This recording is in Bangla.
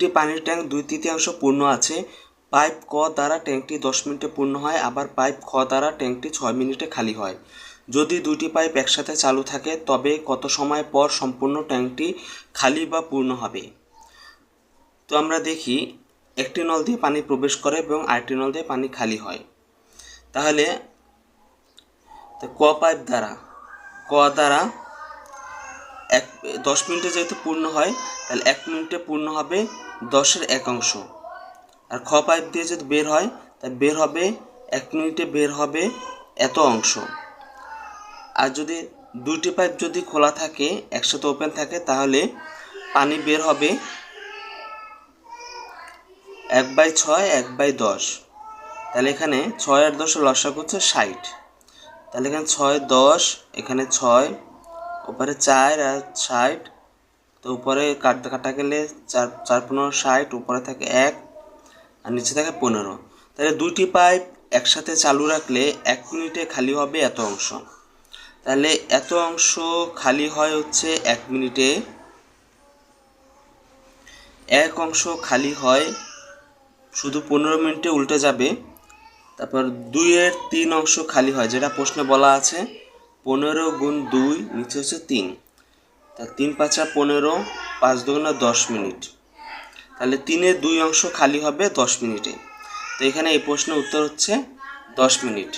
একটি পানির ট্যাঙ্ক দুই তৃতীয়াংশ পূর্ণ আছে। পাইপ ক দ্বারা ট্যাঙ্কটি দশ মিনিটে পূর্ণ হয়, আবার পাইপ খ দ্বারা ট্যাঙ্কটি ছয় মিনিটে খালি হয়। যদি দুটি পাইপ একসাথে চালু থাকে, তবে কত সময় পর সম্পূর্ণ ট্যাঙ্কটি খালি বা পূর্ণ হবে? তো আমরা দেখি, একটি নল দিয়ে পানি প্রবেশ করে এবং আরেকটি নল দিয়ে পানি খালি হয়। তাহলে ক পাইপ দ্বারা, ক দ্বারা এক, দশ মিনিটে যেহেতু পূর্ণ হয়, তাহলে এক মিনিটে পূর্ণ হবে দশের এক অংশ। আর খ পাইপ দিয়ে যদি বের হয়, তাহলে বের হবে, এক মিনিটে বের হবে এত অংশ। আর যদি দুইটি পাইপ যদি খোলা থাকে, একসাথে ওপেন থাকে, তাহলে পানি বের হবে এক বাই ছয়, এক বাই দশ। তাহলে এখানে ছয় আর দশ লসা করছে ষাট। তাহলে এখানে ছয়, দশ, এখানে ছয় উপরে চার আর ষাট। তো উপরে কাটতে কাটা গেলে চার চার পনেরো, ষাট, উপরে থাকে এক আর নিচে থাকে পনেরো। তাহলে দুইটি পাইপ একসাথে চালু রাখলে এক মিনিটে খালি হবে এত অংশ। তাহলে এত অংশ খালি হয় হচ্ছে এক মিনিটে। এক অংশ খালি হয় শুধু পনেরো মিনিটে উল্টে যাবে। তারপর দুইয়ের তিন অংশ খালি হয়, যেটা প্রশ্নে বলা আছে। পনেরো গুণ দুই, নিচে হচ্ছে তিন। তা তিন পাঁচা পনেরো, পাঁচ দুগুণা দশ মিনিট। তাহলে তিনের দুই অংশ খালি হবে দশ মিনিটে। তো এখানে এই প্রশ্নের উত্তর হচ্ছে দশ মিনিট।